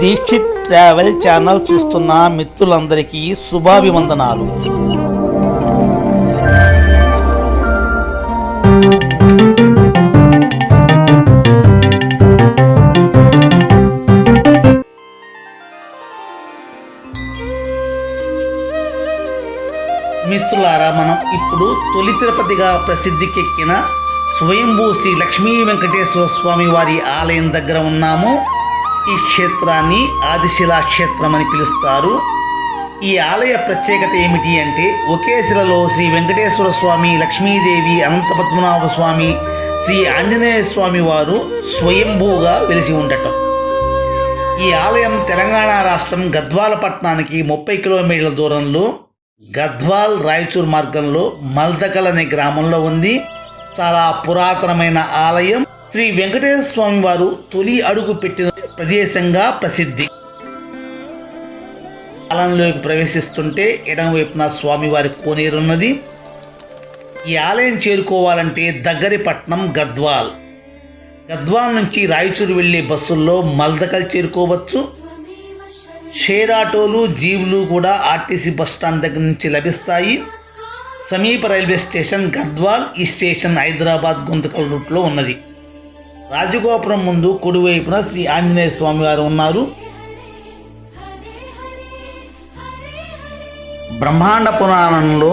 Dixit travel channel చూస్తున్న మిత్రులందరికీ శుభాభివందనాలు. మిత్రులారా మనం ఇప్పుడు తొలి తిరుపతిగా ప్రసిద్ధికెక్కిన స్వయంభూ శ్రీ లక్ష్మీ వెంకటేశ్వర స్వామి వారి ఆలయం దగ్గర ఉన్నాము. ఈ క్షేత్రాన్ని ఆదిశిలా క్షేత్రం అని పిలుస్తారు. ఈ ఆలయ ప్రత్యేకత ఏమిటి అంటే ఒకే శిలలో శ్రీ వెంకటేశ్వర స్వామి లక్ష్మీదేవి అనంత పద్మనాభ స్వామి శ్రీ ఆంజనేయ స్వామి వారు స్వయంభూగా వెలిసి ఉండటం. ఈ ఆలయం తెలంగాణ రాష్ట్రం గద్వాల పట్టణానికి ముప్పై కిలోమీటర్ల దూరంలో గద్వాల్ రాయచూర్ మార్గంలో మల్దకల్ అనే గ్రామంలో ఉంది. చాలా పురాతనమైన ఆలయం. శ్రీ వెంకటేశ్వర స్వామి వారు తొలి అడుగు పెట్టిన ప్రదేశంగా ప్రసిద్ధి. ఆలయంలోకి ప్రవేశిస్తుంటే ఎడమవైపున స్వామివారి కోనేరున్నది ఈ ఆలయం చేరుకోవాలంటే దగ్గరి పట్నం గద్వాల్. గద్వాల్ నుంచి రాయచూరు వెళ్ళే బస్సుల్లో మల్దకల్ చేరుకోవచ్చు. షేర్ ఆటోలు జీవులు కూడా ఆర్టీసీ బస్ స్టాండ్ దగ్గర నుంచి లభిస్తాయి. సమీప రైల్వే స్టేషన్ గద్వాల్ ఈ స్టేషన్ హైదరాబాద్ గుంతకల్ రూట్లో ఉన్నది. రాజగోపురం ముందు కుడివైపున శ్రీ ఆంజనేయ స్వామి వారు ఉన్నారు. బ్రహ్మాండ పురాణంలో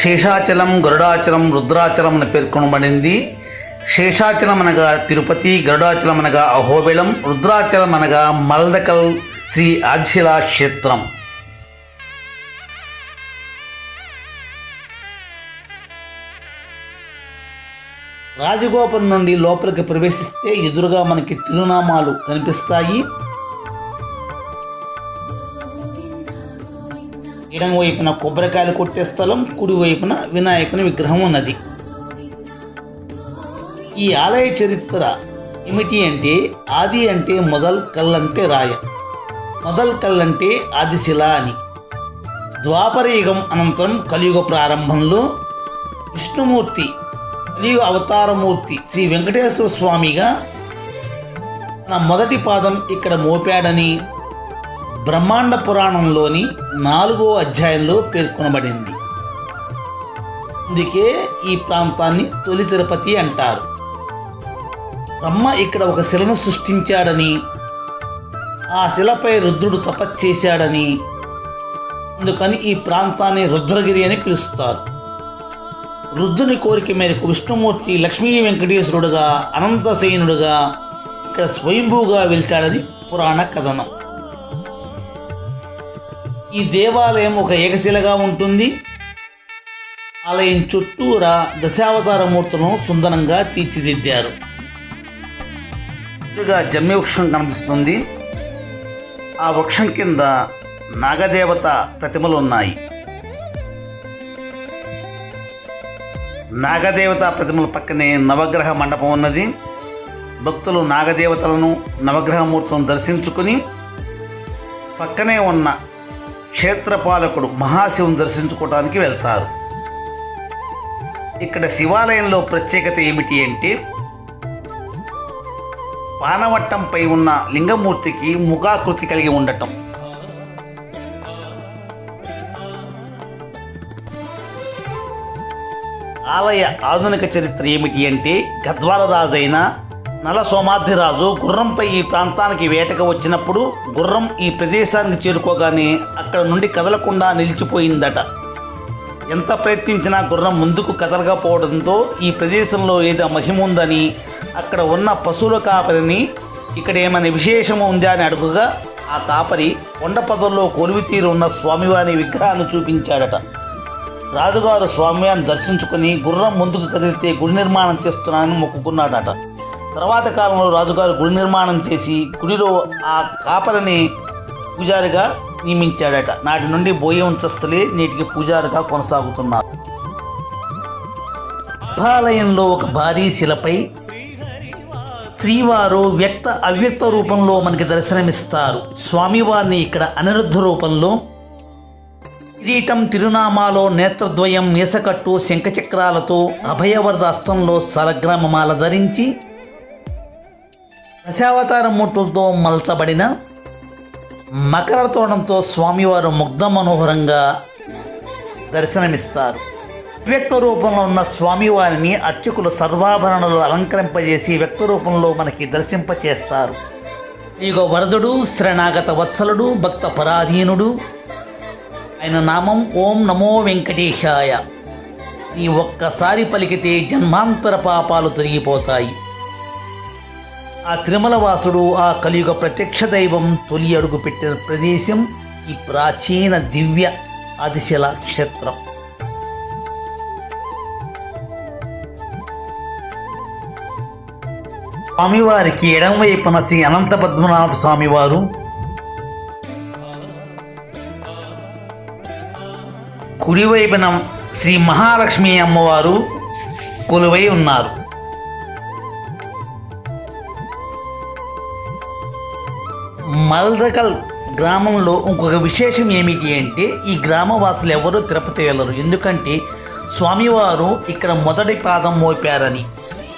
శేషాచలం గరుడాచలం రుద్రాచలం అని పేర్కొనబడింది. శేషాచలం అనగా తిరుపతి గరుడాచలం అనగా అహోబిలం రుద్రాచలం అనగా మల్దకల్ శ్రీ ఆదిశిలా క్షేత్రం రాజగోపురం నుండి లోపలికి ప్రవేశిస్తే ఎదురుగా మనకి తిరునామాలు కనిపిస్తాయి. ఎడం వైపున కొబ్బరికాయలు కొట్టే స్థలం కుడి వైపున వినాయకుని విగ్రహం ఉన్నది. ఈ ఆలయ చరిత్ర ఏమిటి అంటే ఆది అంటే మొదల్ కల్ అంటే రాయ మొదల్ కల్ అంటే ఆదిశిల అని. ద్వాపరయుగం అనంతరం కలియుగ ప్రారంభంలో విష్ణుమూర్తి కలియుగ అవతారమూర్తి శ్రీ వెంకటేశ్వర స్వామిగా తన మొదటి పాదం ఇక్కడ మోపాడని బ్రహ్మాండ పురాణంలోని నాలుగో అధ్యాయంలో పేర్కొనబడింది. అందుకే ఈ ప్రాంతాన్ని తొలి తిరుపతి అంటారు. బ్రహ్మ ఇక్కడ ఒక శిలను సృష్టించాడని ఆ శిలపై రుద్రుడు తపస్చేశాడని అందుకని ఈ ప్రాంతాన్ని రుద్రగిరి అని పిలుస్తారు. రుద్రుని కోరిక మేరకు విష్ణుమూర్తి లక్ష్మీ వెంకటేశ్వరుడుగా అనంతసేనుడుగా ఇక్కడ స్వయంభూగా వెలిచాడని పురాణ కథనం. ఈ దేవాలయం ఒక ఏకశిలగా ఉంటుంది. ఆలయం చుట్టూరా దశావతార మూర్తులను సుందరంగా తీర్చిదిద్దారు. ఎదురుగా జమ్మి వృక్షం కనిపిస్తుంది. ఆ వృక్షం కింద నాగదేవత ప్రతిమలు ఉన్నాయి. నాగదేవత ప్రతిమల పక్కనే నవగ్రహ మండపం ఉన్నది. భక్తులు నాగదేవతలను నవగ్రహమూర్తులను దర్శించుకుని పక్కనే ఉన్న క్షేత్రపాలకుడు మహాశివుని దర్శించుకోవడానికి వెళ్తారు. ఇక్కడ శివాలయంలో ప్రత్యేకత ఏమిటి అంటే పానవట్టంపై ఉన్న లింగమూర్తికి ముఖాకృతి కలిగి ఉండటం. ఆలయ ఆధునిక చరిత్ర ఏమిటి అంటే గద్వాల రాజైన నల సోమాద్రిరాజు గుర్రంపై ఈ ప్రాంతానికి వేటకు వచ్చినప్పుడు గుర్రం ఈ ప్రదేశానికి చేరుకోగానే అక్కడ నుండి కదలకుండా నిలిచిపోయిందట. ఎంత ప్రయత్నించినా గుర్రం ముందుకు కదలకపోవడంతో ఈ ప్రదేశంలో ఏదో మహిమ ఉందని అక్కడ ఉన్న పశువుల కాపరిని ఇక్కడ ఏమైనా విశేషము ఉందా అని అడుగుగా ఆ కాపరి కొండ పొదల్లో కొలువి ఉన్న స్వామివారి విగ్రహాన్ని చూపించాడట. రాజుగారు స్వామివారిని దర్శించుకుని గుర్రం ముందుకు కదిలితే గుడి నిర్మాణం చేస్తున్నానని మొక్కుకున్నాడట. తర్వాత కాలంలో రాజుగారు గుడి నిర్మాణం చేసి గుడిలో ఆ కాపరిని పూజారిగా నియమించాడట. నాటి నుండి బోయ వంచస్తులే నేటికి పూజారిగా కొనసాగుతున్నారు. గర్భాలయంలో ఒక భారీ శిలపై శ్రీవారు వ్యక్త అవ్యక్త రూపంలో మనకి దర్శనమిస్తారు. స్వామివారిని ఇక్కడ అనిరుద్ధ రూపంలో కిరీటం తిరునామాలో నేత్రద్వయం మీసకట్టు శంఖచక్రాలతో అభయవరద అస్త్రంలో సలగ్రామమాల ధరించి దశావతార మూర్తులతో మలచబడిన మకర తోడంతో స్వామివారు ముగ్ధ మనోహరంగా దర్శనమిస్తారు. వ్యక్త రూపంలో ఉన్న స్వామివారిని అర్చకులు సర్వాభరణలు అలంకరింపజేసి వ్యక్త రూపంలో మనకి దర్శింపచేస్తారు. ఇగో వరదుడు శరణాగత వత్సలుడు భక్త పరాధీనుడు ఆయన నామం ఓం నమో వెంకటేశాయ. ఈ ఒక్కసారి పలికితే జన్మాంతర పాపాలు తొలగిపోతాయి. ఆ తిరుమల వాసుడు ఆ కలియుగ ప్రత్యక్ష దైవం తొలి అడుగు పెట్టిన ప్రదేశం ఈ ప్రాచీన దివ్య అతిశల క్షేత్రం. స్వామివారికి ఎడమవైపున శ్రీ అనంత పద్మనాభ స్వామివారు కుడివైపున శ్రీ మహాలక్ష్మి అమ్మవారు కొలువై ఉన్నారు. మల్దకల్ గ్రామంలో ఇంకొక విశేషం ఏమిటి అంటే ఈ గ్రామవాసులు ఎవరూ తిరుపతి వెళ్ళరు. ఎందుకంటే స్వామివారు ఇక్కడ మొదటి పాదం మోపారని.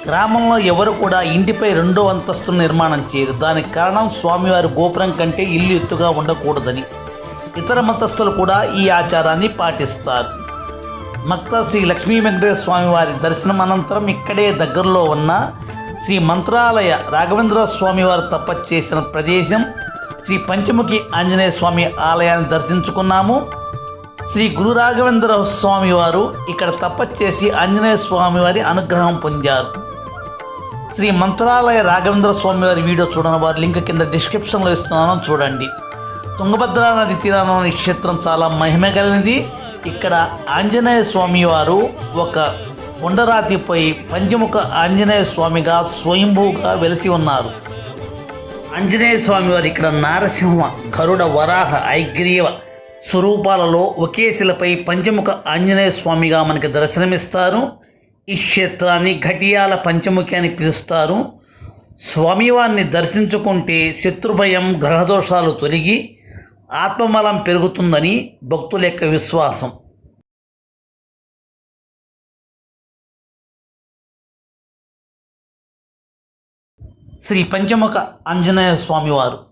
గ్రామంలో ఎవరు కూడా ఇంటిపై రెండో అంతస్తు నిర్మాణం చేయరు. దానికి కారణం స్వామివారి గోపురం కంటే ఇల్లు ఎత్తుగా ఉండకూడదని. ఇతర మతస్థులు కూడా ఈ ఆచారాన్ని పాటిస్తారు. మక్త శ్రీ లక్ష్మీ వెంకటేశ్వర స్వామి వారి దర్శనం అనంతరం ఇక్కడే దగ్గరలో ఉన్న శ్రీ మంత్రాలయ రాఘవేంద్ర స్వామి వారు తపస్సు చేసిన ప్రదేశం శ్రీ పంచముఖి ఆంజనేయ స్వామి ఆలయాన్ని దర్శించుకున్నాము. శ్రీ గురు రాఘవేంద్ర స్వామి వారు ఇక్కడ తపస్సు చేసి ఆంజనేయ స్వామి వారి అనుగ్రహం పొందారు. శ్రీ మంత్రాలయ రాఘవేంద్ర స్వామి వారి వీడియో చూడని వారు లింక్ కింద డిస్క్రిప్షన్లో ఇస్తున్నాను చూడండి. తుంగభద్ర నది తీరాన ఈ క్షేత్రం చాలా మహిమ కలిగినది. ఇక్కడ ఆంజనేయ స్వామి వారు ఒక కొండరాతిపై పంచముఖ ఆంజనేయ స్వామిగా స్వయంభూగా వెలిసి ఉన్నారు. ఆంజనేయ స్వామి వారు ఇక్కడ నారసింహ గరుడ వరాహ ఐగ్రీవ స్వరూపాలలో ఒకే శిలపై పంచముఖ ఆంజనేయ స్వామిగా మనకి దర్శనమిస్తారు. ఈ క్షేత్రాన్ని ఘటియాల పంచముఖి అని పిలుస్తారు. స్వామివారిని దర్శించుకుంటే శత్రుభయం గ్రహదోషాలు తొలగి ఆత్మబలం పెరుగుతుందని భక్తుల యొక్క విశ్వాసం. శ్రీ పంచముఖ ఆంజనేయ స్వామివారు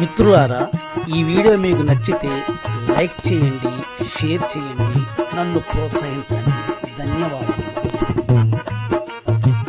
మిత్రులారా ఈ వీడియో మీకు నచ్చితే లైక్ చేయండి షేర్ చేయండి నన్ను ప్రోత్సహించండి. ధన్యవాదాలు.